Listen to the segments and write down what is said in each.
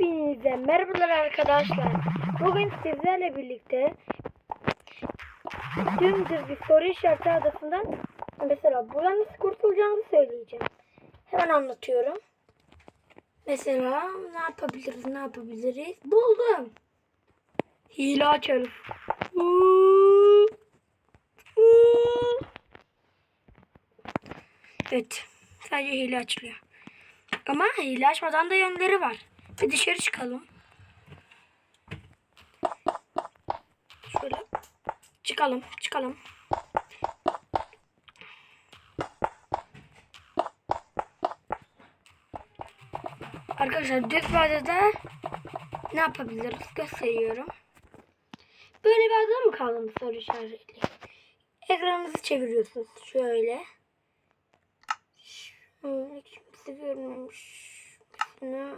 Hepinize merhabalar arkadaşlar. Bugün sizlerle birlikte dümdüz bir soru işareti adasından mesela buradan nasıl kurtulacağımızı söyleyeceğim. Hemen anlatıyorum. Mesela ne yapabiliriz ne yapabiliriz? Buldum. Hile. Huu. Evet. Sadece hile açılıyor. Ama hile açmadan da yönleri var. Bir dışarı çıkalım. Şöyle çıkalım, çıkalım. Arkadaşlar düz vadede ne yapabiliriz gösteriyorum. Böyle bir ada mı kaldınız soru işaretli? Ekranınızı çeviriyorsunuz şöyle. Şöyle kimse görmemiş. Ne?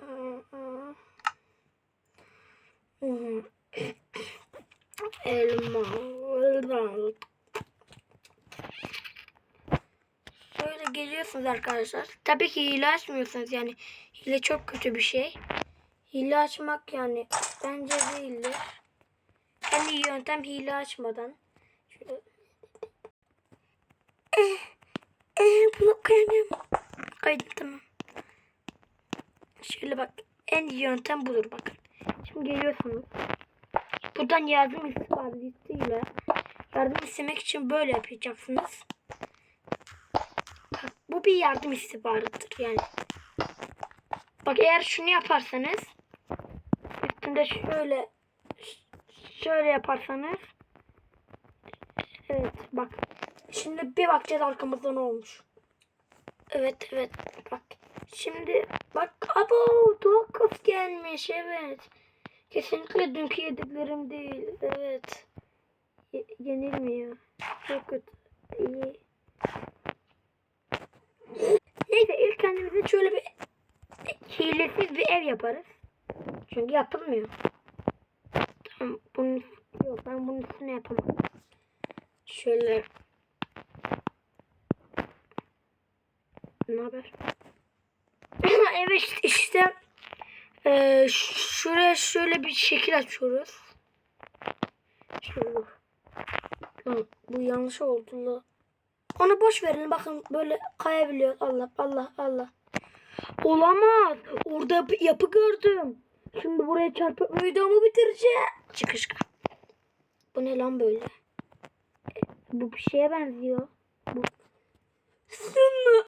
Şöyle geliyorsunuz arkadaşlar. Tabii ki hile açmıyorsunuz yani. Hile çok kötü bir şey. Hile açmak yani bence değildir. En iyi yöntem hile açmadan. Şöyle. Eh, eh, bunu koyamıyorum. Koydum tamam. Şöyle bak. En iyi yöntem budur bakın. Şimdi geliyorsunuz. Buradan yardım istihbar listeyle yardım istemek için böyle yapacaksınız. Bu bir yardım istihbarıdır yani. Bak eğer şunu yaparsanız üstünde şöyle şöyle yaparsanız evet bak şimdi bir bakacağız arkamızda ne olmuş. Evet evet bak şimdi bak abo dokuz gelmiş evet. Kesinlikle dünkü yediklerim değil. Evet. Ye- yenilmiyor. Çok kötü. İyi. Neyse ilk kendimize şöyle bir hilesiz bir ev yaparız. Çünkü yapılmıyor. Tamam bunun yok ben bunun üstüne yapamam. Şöyle ne haber? evet işte ee, şuraya şöyle bir şekil açıyoruz. Şöyle. Bu yanlış oldu. Onu boş verin bakın böyle kayabiliyor. Allah Allah Allah. Olamaz. Orada bir yapı gördüm. Şimdi buraya çarpıp videomu bitireceğim. Çıkışka. Bu ne lan böyle? Bu bir şeye benziyor. Bu. Şunu